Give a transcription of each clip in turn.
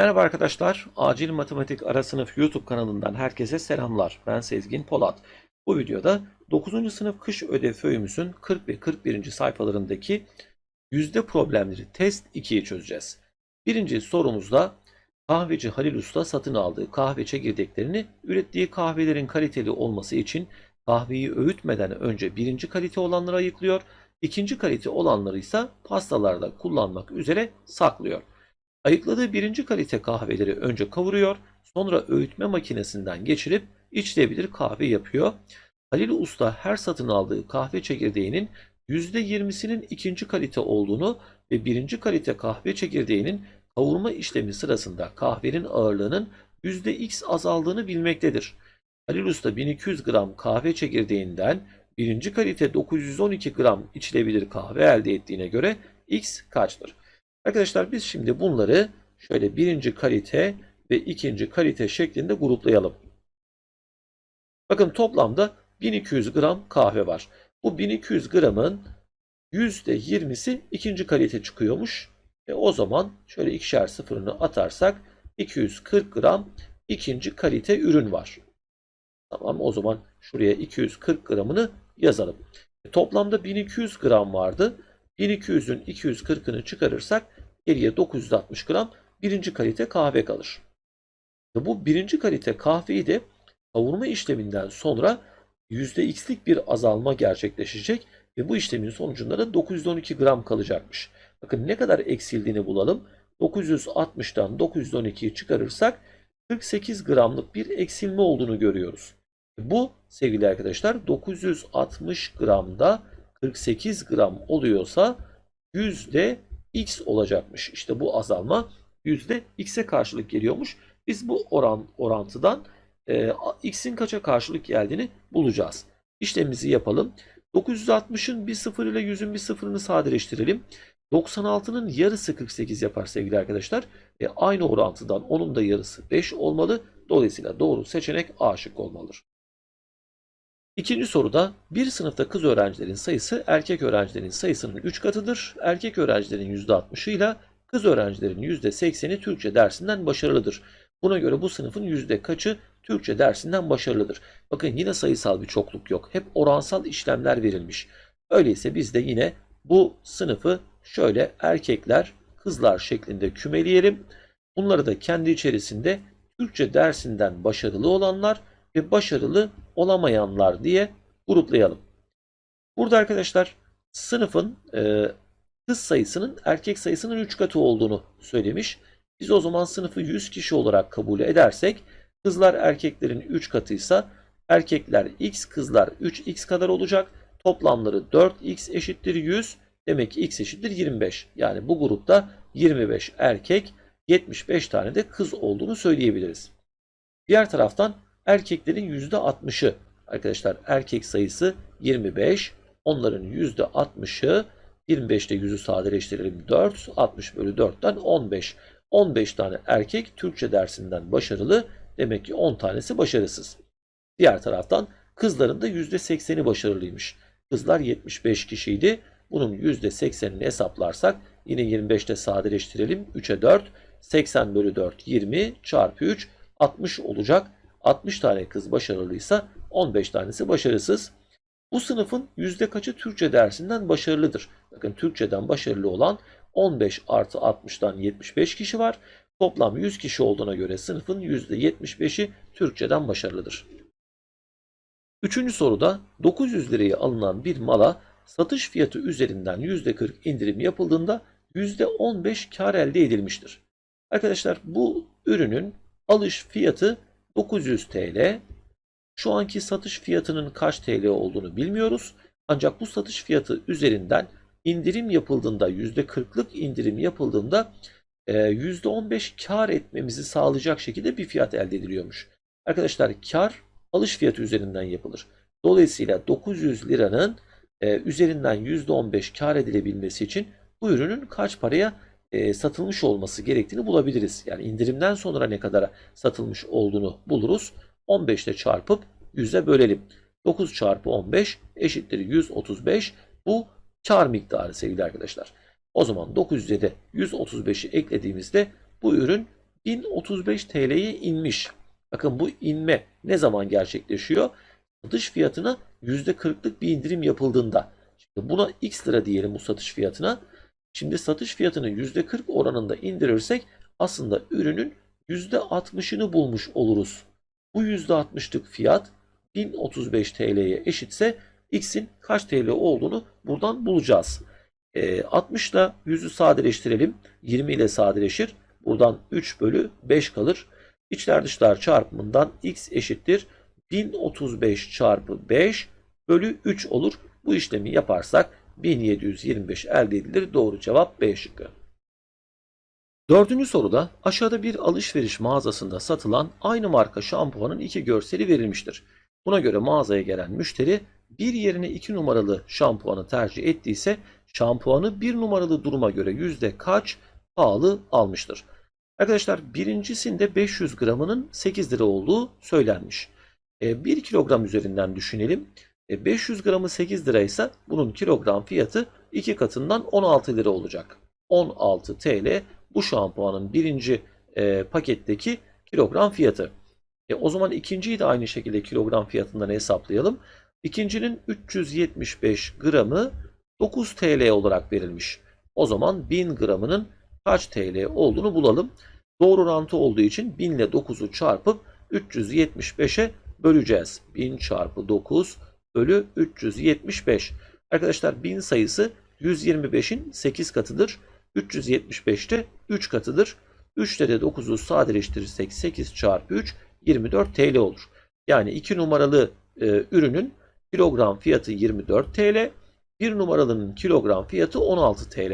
Merhaba arkadaşlar, Acil Matematik Ara Sınıf YouTube kanalından herkese selamlar. Ben Sezgin Polat. Bu videoda 9. sınıf kış ödev öğümüzün 40 ve 41. sayfalarındaki yüzde problemleri test 2'yi çözeceğiz. Birinci sorumuzda kahveci Halil Usta satın aldığı kahve çekirdeklerini ürettiği kahvelerin kaliteli olması için kahveyi öğütmeden önce birinci kalite olanları ayıklıyor, ikinci kalite olanları ise pastalarda kullanmak üzere saklıyor. Ayıkladığı birinci kalite kahveleri önce kavuruyor, sonra öğütme makinesinden geçirip içilebilir kahve yapıyor. Halil Usta her satın aldığı kahve çekirdeğinin %20'sinin ikinci kalite olduğunu ve birinci kalite kahve çekirdeğinin kavurma işlemi sırasında kahvenin ağırlığının %x azaldığını bilmektedir. Halil Usta 1200 gram kahve çekirdeğinden birinci kalite 912 gram içilebilir kahve elde ettiğine göre x kaçtır? Arkadaşlar biz şimdi bunları şöyle birinci kalite ve ikinci kalite şeklinde gruplayalım. Bakın toplamda 1200 gram kahve var. Bu 1200 gramın %20'si ikinci kalite çıkıyormuş. E o zaman şöyle ikişer sıfırını atarsak 240 gram ikinci kalite ürün var. Tamam o zaman şuraya 240 gramını yazalım. E, toplamda 1200 gram vardı. 1200'ün 240'ını çıkarırsak geriye 960 gram birinci kalite kahve kalır. Bu birinci kalite kahveyi de kavurma işleminden sonra %x'lik bir azalma gerçekleşecek ve bu işlemin sonucunda da 912 gram kalacakmış. Bakın ne kadar eksildiğini bulalım. 960'tan 912'yi çıkarırsak 48 gramlık bir eksilme olduğunu görüyoruz. Bu sevgili arkadaşlar 960 gramda 48 gram oluyorsa yüzde x olacakmış. İşte bu azalma yüzde x'e karşılık geliyormuş. Biz bu oran orantıdan e, x'in kaça karşılık geldiğini bulacağız. İşlemimizi yapalım. 960'ın bir sıfır ile 100'ün bir sıfırını sadeleştirelim. 96'nın yarısı 48 yapar sevgili arkadaşlar. E, aynı orantıdan onun da yarısı 5 olmalı. Dolayısıyla doğru seçenek A şık olmalıdır. İkinci soruda bir sınıfta kız öğrencilerin sayısı erkek öğrencilerin sayısının 3 katıdır. Erkek öğrencilerin %60'ı ile kız öğrencilerin %80'i Türkçe dersinden başarılıdır. Buna göre bu sınıfın yüzde kaçı Türkçe dersinden başarılıdır? Bakın yine sayısal bir çokluk yok. Hep oransal işlemler verilmiş. Öyleyse biz de yine bu sınıfı şöyle erkekler, kızlar şeklinde kümeleyelim. Bunları da kendi içerisinde Türkçe dersinden başarılı olanlar ve başarılı olamayanlar diye gruplayalım. Burada arkadaşlar sınıfın e, kız sayısının erkek sayısının 3 katı olduğunu söylemiş. Biz o zaman sınıfı 100 kişi olarak kabul edersek kızlar erkeklerin 3 katıysa erkekler x kızlar 3x kadar olacak. Toplamları 4x eşittir 100. Demek ki x eşittir 25. Yani bu grupta 25 erkek 75 tane de kız olduğunu söyleyebiliriz. Diğer taraftan erkeklerin %60'ı arkadaşlar erkek sayısı 25. Onların %60'ı 25'te 100'ü sadeleştirelim 4. 60 bölü 4'ten 15. 15 tane erkek Türkçe dersinden başarılı. Demek ki 10 tanesi başarısız. Diğer taraftan kızların da %80'i başarılıymış. Kızlar 75 kişiydi. Bunun %80'ini hesaplarsak yine 25'te sadeleştirelim. 3'e 4. 80 bölü 4 20 çarpı 3 60 olacak. 60 tane kız başarılıysa 15 tanesi başarısız. Bu sınıfın yüzde kaçı Türkçe dersinden başarılıdır? Bakın Türkçeden başarılı olan 15 artı 60'dan 75 kişi var. Toplam 100 kişi olduğuna göre sınıfın %75'i Türkçeden başarılıdır. Üçüncü soruda 900 liraya alınan bir mala satış fiyatı üzerinden %40 indirim yapıldığında %15 kar elde edilmiştir. Arkadaşlar bu ürünün alış fiyatı 900 TL. Şu anki satış fiyatının kaç TL olduğunu bilmiyoruz. Ancak bu satış fiyatı üzerinden indirim yapıldığında %40'lık indirim yapıldığında %15 kar etmemizi sağlayacak şekilde bir fiyat elde ediliyormuş. Arkadaşlar kar alış fiyatı üzerinden yapılır. Dolayısıyla 900 liranın üzerinden %15 kar edilebilmesi için bu ürünün kaç paraya satılmış olması gerektiğini bulabiliriz. Yani indirimden sonra ne kadar satılmış olduğunu buluruz. 15 ile çarpıp 100'e bölelim. 9 çarpı 15 eşittir 135. Bu kar miktarı sevgili arkadaşlar. O zaman 900'e de 135'i eklediğimizde bu ürün 1035 TL'ye inmiş. Bakın bu inme ne zaman gerçekleşiyor? Satış fiyatına %40'lık bir indirim yapıldığında. Şimdi buna X lira diyelim bu satış fiyatına. Şimdi satış fiyatını %40 oranında indirirsek aslında ürünün %60'ını bulmuş oluruz. Bu %60'lık fiyat 1035 TL'ye eşitse X'in kaç TL olduğunu buradan bulacağız. E, 60 ile 100'ü sadeleştirelim. 20 ile sadeleşir. Buradan 3 bölü 5 kalır. İçler dışlar çarpımından X eşittir 1035 çarpı 5 bölü 3 olur. Bu işlemi yaparsak 1725 elde edilir. Doğru cevap B şıkkı. Dördüncü soruda aşağıda bir alışveriş mağazasında satılan aynı marka şampuanın iki görseli verilmiştir. Buna göre mağazaya gelen müşteri bir yerine iki numaralı şampuanı tercih ettiyse şampuanı bir numaralı duruma göre yüzde kaç pahalı almıştır? Arkadaşlar birincisinde 500 gramının 8 lira olduğu söylenmiş. 1 kilogram üzerinden düşünelim. 500 gramı 8 liraysa bunun kilogram fiyatı 2 katından 16 lira olacak. 16 TL bu şampuanın birinci e, paketteki kilogram fiyatı. E, o zaman ikinciyi de aynı şekilde kilogram fiyatından hesaplayalım. İkincinin 375 gramı 9 TL olarak verilmiş. O zaman 1000 gramının kaç TL olduğunu bulalım. Doğru orantı olduğu için 1000 ile 9'u çarpıp 375'e böleceğiz. 1000 çarpı 9 bölü 375. Arkadaşlar 1000 sayısı 125'in 8 katıdır. 375 de 3 katıdır. 3 ile de 9'u sadeleştirirsek 8 çarpı 3 24 TL olur. Yani 2 numaralı e, ürünün kilogram fiyatı 24 TL. 1 numaralının kilogram fiyatı 16 TL.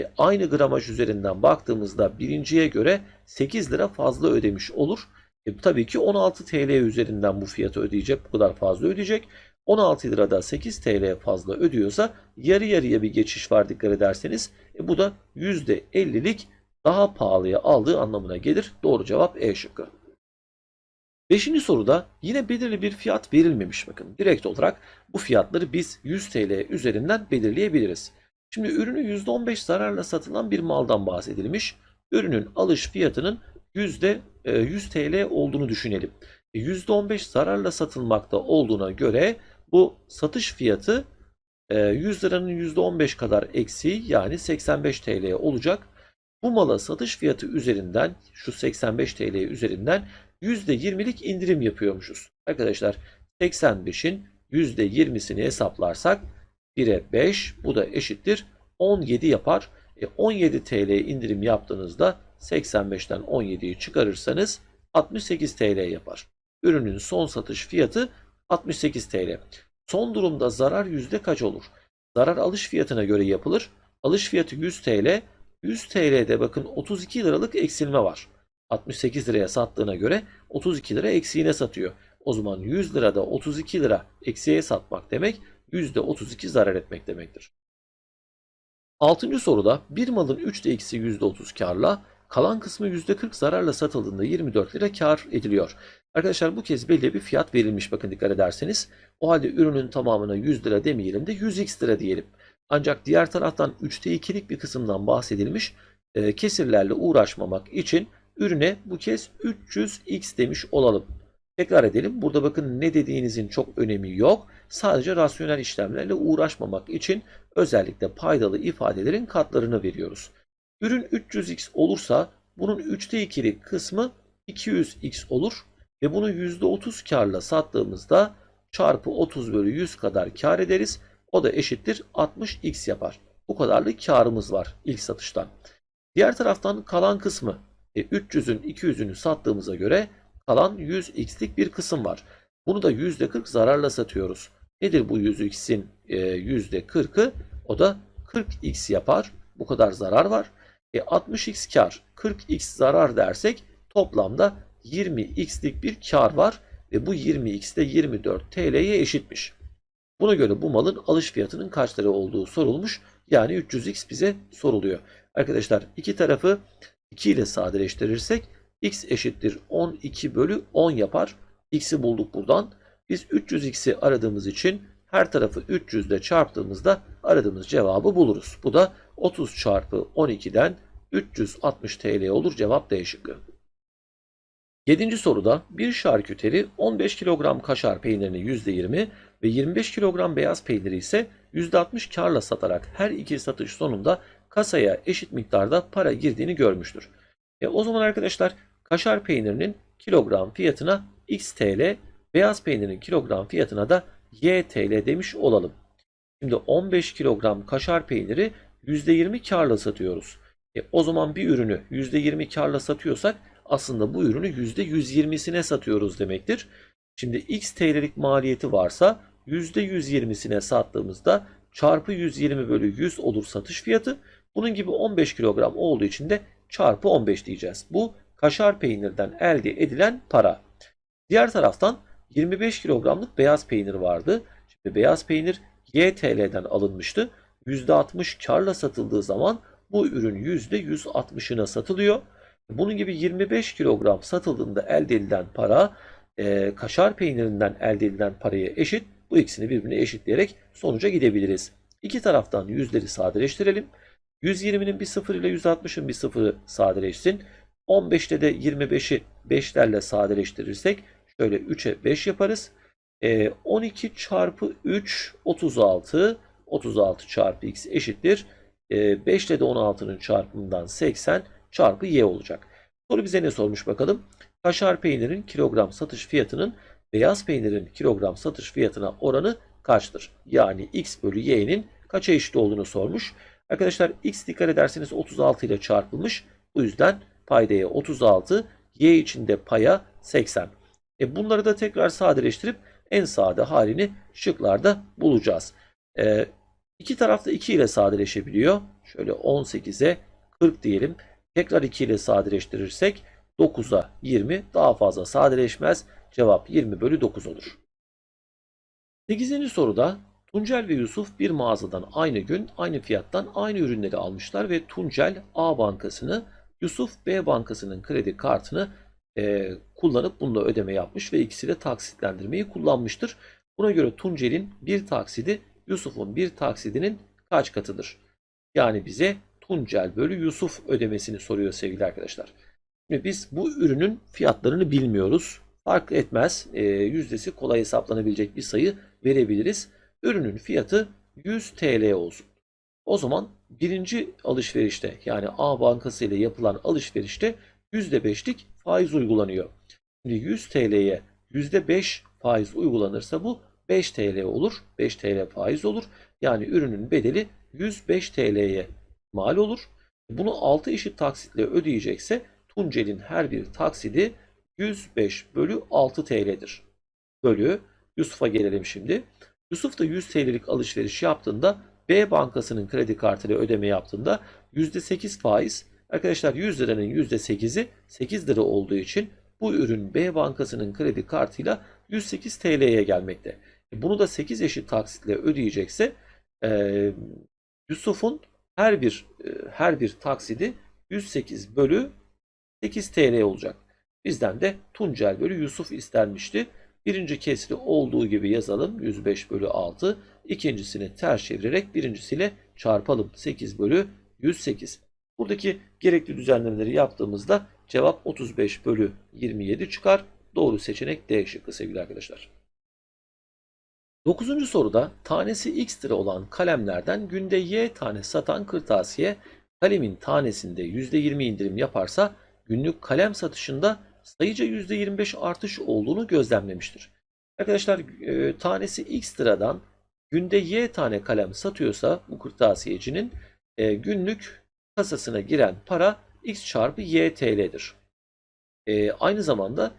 E, aynı gramaj üzerinden baktığımızda birinciye göre 8 lira fazla ödemiş olur. E, tabii ki 16 TL üzerinden bu fiyatı ödeyecek. Bu kadar fazla ödeyecek. 16 lirada 8 TL fazla ödüyorsa yarı yarıya bir geçiş var dikkat ederseniz. E, bu da %50'lik daha pahalıya aldığı anlamına gelir. Doğru cevap E şıkkı. Beşinci soruda yine belirli bir fiyat verilmemiş bakın. Direkt olarak bu fiyatları biz 100 TL üzerinden belirleyebiliriz. Şimdi ürünü %15 zararla satılan bir maldan bahsedilmiş. Ürünün alış fiyatının %100 TL olduğunu düşünelim. %15 zararla satılmakta olduğuna göre bu satış fiyatı 100 liranın %15 kadar eksiği yani 85 TL olacak. Bu mala satış fiyatı üzerinden şu 85 TL üzerinden %20'lik indirim yapıyormuşuz. Arkadaşlar 85'in %20'sini hesaplarsak 1'e 5 bu da eşittir 17 yapar. E 17 TL indirim yaptığınızda 85'ten 17'yi çıkarırsanız 68 TL yapar. Ürünün son satış fiyatı 68 TL. Son durumda zarar yüzde kaç olur? Zarar alış fiyatına göre yapılır. Alış fiyatı 100 TL. 100 TL'de bakın 32 liralık eksilme var. 68 liraya sattığına göre 32 lira eksiğine satıyor. O zaman 100 lirada 32 lira eksiğe satmak demek %32 zarar etmek demektir. Altıncı soruda bir malın 3'te eksi %30 karla kalan kısmı %40 zararla satıldığında 24 lira kar ediliyor. Arkadaşlar bu kez belli bir fiyat verilmiş bakın dikkat ederseniz. O halde ürünün tamamına 100 lira demeyelim de 100x lira diyelim. Ancak diğer taraftan 3'te 2'lik bir kısımdan bahsedilmiş. E, kesirlerle uğraşmamak için ürüne bu kez 300x demiş olalım. Tekrar edelim. Burada bakın ne dediğinizin çok önemi yok. Sadece rasyonel işlemlerle uğraşmamak için özellikle paydalı ifadelerin katlarını veriyoruz. Ürün 300x olursa bunun 3'te 2'lik kısmı 200x olur ve bunu %30 karla sattığımızda çarpı 30 bölü 100 kadar kar ederiz. O da eşittir 60x yapar. Bu kadarlık karımız var ilk satıştan. Diğer taraftan kalan kısmı e, 300'ün 200'ünü sattığımıza göre kalan 100x'lik bir kısım var. Bunu da %40 zararla satıyoruz. Nedir bu 100x'in e, %40'ı? O da 40x yapar. Bu kadar zarar var. E, 60x kar, 40x zarar dersek toplamda 20x'lik bir kar var ve bu 20x de 24 TL'ye eşitmiş. Buna göre bu malın alış fiyatının kaç lira olduğu sorulmuş. Yani 300x bize soruluyor. Arkadaşlar iki tarafı 2 ile sadeleştirirsek x eşittir 12 bölü 10 yapar. x'i bulduk buradan. Biz 300x'i aradığımız için her tarafı 300 ile çarptığımızda aradığımız cevabı buluruz. Bu da 30 çarpı 12'den 360 TL olur. Cevap D. Yedinci soruda bir şarküteri 15 kilogram kaşar peynirini %20 ve 25 kilogram beyaz peyniri ise %60 karla satarak her iki satış sonunda kasaya eşit miktarda para girdiğini görmüştür. E, o zaman arkadaşlar kaşar peynirinin kilogram fiyatına x TL, beyaz peynirin kilogram fiyatına da y TL demiş olalım. Şimdi 15 kilogram kaşar peyniri %20 karla satıyoruz. E, o zaman bir ürünü %20 karla satıyorsak aslında bu ürünü %120'sine satıyoruz demektir. Şimdi x TL'lik maliyeti varsa %120'sine sattığımızda çarpı 120 bölü 100 olur satış fiyatı. Bunun gibi 15 kilogram olduğu için de çarpı 15 diyeceğiz. Bu kaşar peynirden elde edilen para. Diğer taraftan 25 kilogramlık beyaz peynir vardı. Şimdi beyaz peynir YTL'den alınmıştı. %60 karla satıldığı zaman bu ürün %160'ına satılıyor. Bunun gibi 25 kilogram satıldığında elde edilen para e, kaşar peynirinden elde edilen paraya eşit. Bu ikisini birbirine eşitleyerek sonuca gidebiliriz. İki taraftan yüzleri sadeleştirelim. 120'nin bir sıfır ile 160'ın bir sıfırı sadeleşsin. 15'te de 25'i 5'lerle sadeleştirirsek şöyle 3'e 5 yaparız. E, 12 çarpı 3 36. 36 çarpı x eşittir. E, 5 ile de 16'nın çarpımından 80 çarpı y olacak. Soru bize ne sormuş bakalım? Kaşar peynirin kilogram satış fiyatının beyaz peynirin kilogram satış fiyatına oranı kaçtır? Yani x bölü y'nin kaça eşit olduğunu sormuş. Arkadaşlar x dikkat ederseniz 36 ile çarpılmış. Bu yüzden paydaya 36, y içinde paya 80. E bunları da tekrar sadeleştirip en sade halini şıklarda bulacağız. E, iki tarafta 2 ile sadeleşebiliyor. Şöyle 18'e 40 diyelim. Tekrar 2 ile sadeleştirirsek 9'a 20 daha fazla sadeleşmez. Cevap 20 bölü 9 olur. 8. soruda Tuncel ve Yusuf bir mağazadan aynı gün aynı fiyattan aynı ürünleri almışlar ve Tuncel A bankasını Yusuf B bankasının kredi kartını e, kullanıp bununla ödeme yapmış ve ikisi de taksitlendirmeyi kullanmıştır. Buna göre Tuncel'in bir taksidi Yusuf'un bir taksidinin kaç katıdır? Yani bize Tuncel bölü Yusuf ödemesini soruyor sevgili arkadaşlar. Şimdi biz bu ürünün fiyatlarını bilmiyoruz. Fark etmez. E, yüzdesi kolay hesaplanabilecek bir sayı verebiliriz. Ürünün fiyatı 100 TL olsun. O zaman birinci alışverişte yani A bankası ile yapılan alışverişte %5'lik faiz uygulanıyor. Şimdi 100 TL'ye %5 faiz uygulanırsa bu 5 TL olur. 5 TL faiz olur. Yani ürünün bedeli 105 TL'ye mal olur. Bunu 6 eşit taksitle ödeyecekse Tuncel'in her bir taksidi 105 bölü 6 TL'dir. Bölü Yusuf'a gelelim şimdi. Yusuf da 100 TL'lik alışveriş yaptığında B bankasının kredi kartıyla ödeme yaptığında %8 faiz. Arkadaşlar 100 liranın %8'i 8 lira olduğu için bu ürün B bankasının kredi kartıyla 108 TL'ye gelmekte. Bunu da 8 eşit taksitle ödeyecekse e, Yusuf'un her bir e, her bir taksidi 108 bölü 8 TL olacak. Bizden de Tuncel bölü Yusuf istenmişti. Birinci kesri olduğu gibi yazalım. 105 bölü 6. İkincisini ters çevirerek birincisiyle çarpalım. 8 bölü 108. Buradaki gerekli düzenlemeleri yaptığımızda cevap 35 bölü 27 çıkar. Doğru seçenek D şıkkı sevgili arkadaşlar. 9. soruda tanesi x lira olan kalemlerden günde y tane satan kırtasiye kalemin tanesinde %20 indirim yaparsa günlük kalem satışında sayıca %25 artış olduğunu gözlemlemiştir. Arkadaşlar e, tanesi x liradan günde y tane kalem satıyorsa bu kırtasiyecinin e, günlük kasasına giren para x çarpı y TL'dir. E, aynı zamanda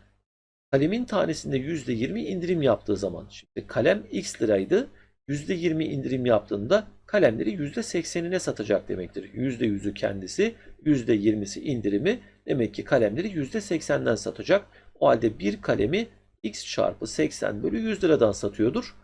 kalemin tanesinde %20 indirim yaptığı zaman şimdi kalem x liraydı %20 indirim yaptığında kalemleri %80'ine satacak demektir. %100'ü kendisi, %20'si indirimi demek ki kalemleri %80'den satacak. O halde bir kalemi x çarpı 80 bölü 100 liradan satıyordur.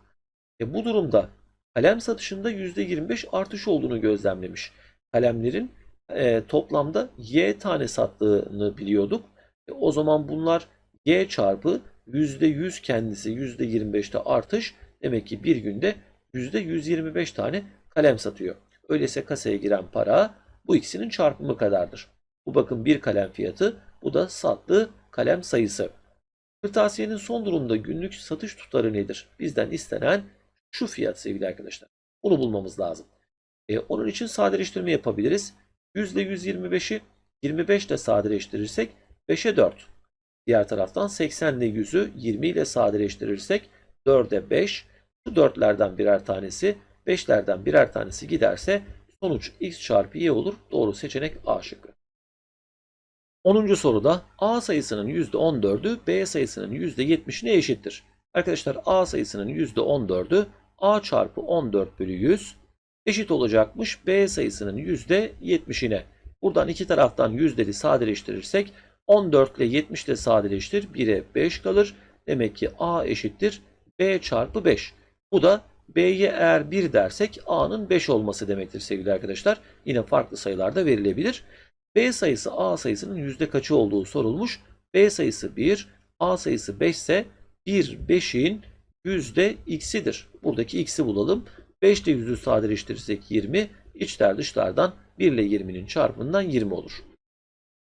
E bu durumda kalem satışında %25 artış olduğunu gözlemlemiş. Kalemlerin e, toplamda y tane sattığını biliyorduk. E, o zaman bunlar y çarpı %100 kendisi %25'te artış demek ki bir günde %125 tane kalem satıyor. Öyleyse kasaya giren para bu ikisinin çarpımı kadardır. Bu bakın bir kalem fiyatı Bu da sattığı kalem sayısı. Kırtasiyenin son durumda günlük satış tutarı nedir? Bizden istenen şu fiyat sevgili arkadaşlar. Bunu bulmamız lazım. E, onun için sadeleştirme yapabiliriz. %125'i 25 ile sadeleştirirsek 5'e 4. Diğer taraftan 80 ile 100'ü 20 ile sadeleştirirsek 4'e 5. Bu 4'lerden birer tanesi 5'lerden birer tanesi giderse sonuç x çarpı y olur. Doğru seçenek A şıkkı. 10. soruda A sayısının %14'ü B sayısının %70'ine eşittir. Arkadaşlar A sayısının %14'ü A çarpı 14 bölü 100 eşit olacakmış B sayısının %70'ine. Buradan iki taraftan yüzleri sadeleştirirsek 14 ile 70 ile sadeleştir. 1'e 5 kalır. Demek ki A eşittir B çarpı 5. Bu da B'ye eğer 1 dersek A'nın 5 olması demektir sevgili arkadaşlar. Yine farklı sayılarda verilebilir. B sayısı A sayısının yüzde kaçı olduğu sorulmuş. B sayısı 1, A sayısı 5 ise 1 5'in yüzde x'idir. Buradaki x'i bulalım. 5 ile 100'ü sadeleştirirsek 20, içler dışlardan 1 ile 20'nin çarpımından 20 olur.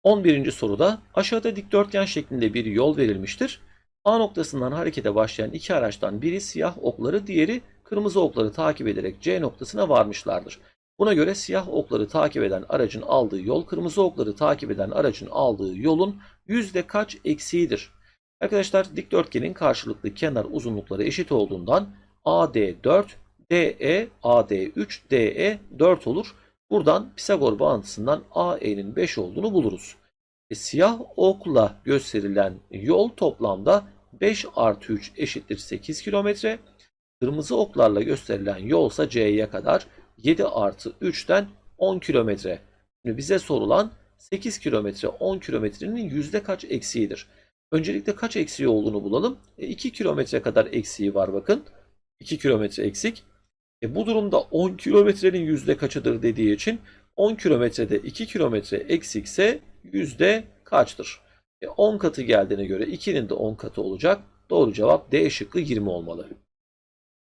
11. soruda aşağıda dikdörtgen şeklinde bir yol verilmiştir. A noktasından harekete başlayan iki araçtan biri siyah okları, diğeri kırmızı okları takip ederek C noktasına varmışlardır. Buna göre siyah okları takip eden aracın aldığı yol, kırmızı okları takip eden aracın aldığı yolun yüzde kaç eksiğidir? Arkadaşlar dikdörtgenin karşılıklı kenar uzunlukları eşit olduğundan AD 4, DE, AD 3, DE 4 olur. Buradan Pisagor bağıntısından AE'nin 5 olduğunu buluruz. E, siyah okla gösterilen yol toplamda 5 artı 3 eşittir 8 kilometre. Kırmızı oklarla gösterilen yolsa C'ye kadar 7 artı 3'ten 10 kilometre. Şimdi bize sorulan 8 kilometre 10 kilometrenin yüzde kaç eksiğidir? Öncelikle kaç eksiği olduğunu bulalım. E, 2 kilometre kadar eksiği var bakın. 2 kilometre eksik. E, bu durumda 10 kilometrenin yüzde kaçıdır dediği için 10 kilometrede 2 kilometre eksikse yüzde kaçtır? E, 10 katı geldiğine göre 2'nin de 10 katı olacak. Doğru cevap D şıkkı 20 olmalı.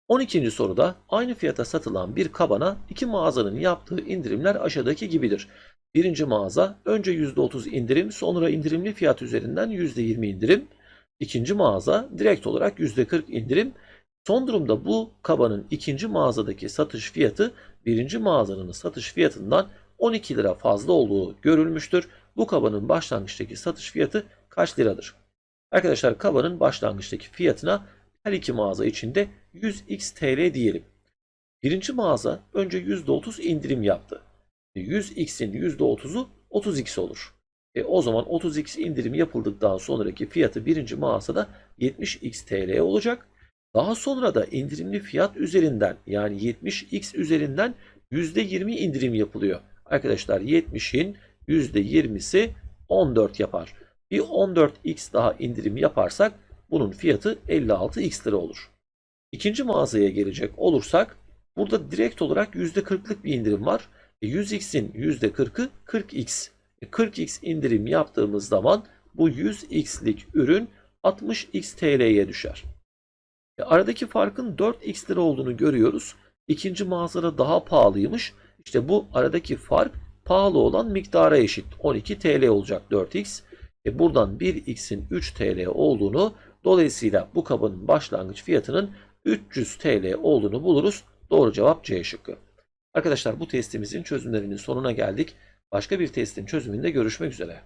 12. soruda aynı fiyata satılan bir kabana iki mağazanın yaptığı indirimler aşağıdaki gibidir. Birinci mağaza önce %30 indirim sonra indirimli fiyat üzerinden %20 indirim. İkinci mağaza direkt olarak %40 indirim. Son durumda bu kabanın ikinci mağazadaki satış fiyatı birinci mağazanın satış fiyatından 12 lira fazla olduğu görülmüştür. Bu kabanın başlangıçtaki satış fiyatı kaç liradır? Arkadaşlar kabanın başlangıçtaki fiyatına her iki mağaza içinde 100x TL diyelim. Birinci mağaza önce %30 indirim yaptı. 100x'in %30'u 30x olur. E, o zaman 30x indirim yapıldıktan sonraki fiyatı birinci mağazada 70x TL olacak. Daha sonra da indirimli fiyat üzerinden yani 70x üzerinden %20 indirim yapılıyor. Arkadaşlar 70'in %20'si 14 yapar. Bir 14x daha indirim yaparsak bunun fiyatı 56x lira olur. İkinci mağazaya gelecek olursak burada direkt olarak %40'lık bir indirim var. E 100x'in %40'ı 40x. E 40x indirim yaptığımız zaman bu 100x'lik ürün 60x TL'ye düşer. E aradaki farkın 4x lira olduğunu görüyoruz. İkinci mağazada daha pahalıymış. İşte bu aradaki fark pahalı olan miktara eşit. 12 TL olacak 4x. E buradan 1x'in 3 TL olduğunu dolayısıyla bu kabın başlangıç fiyatının 300 TL olduğunu buluruz. Doğru cevap C şıkkı. Arkadaşlar bu testimizin çözümlerinin sonuna geldik. Başka bir testin çözümünde görüşmek üzere.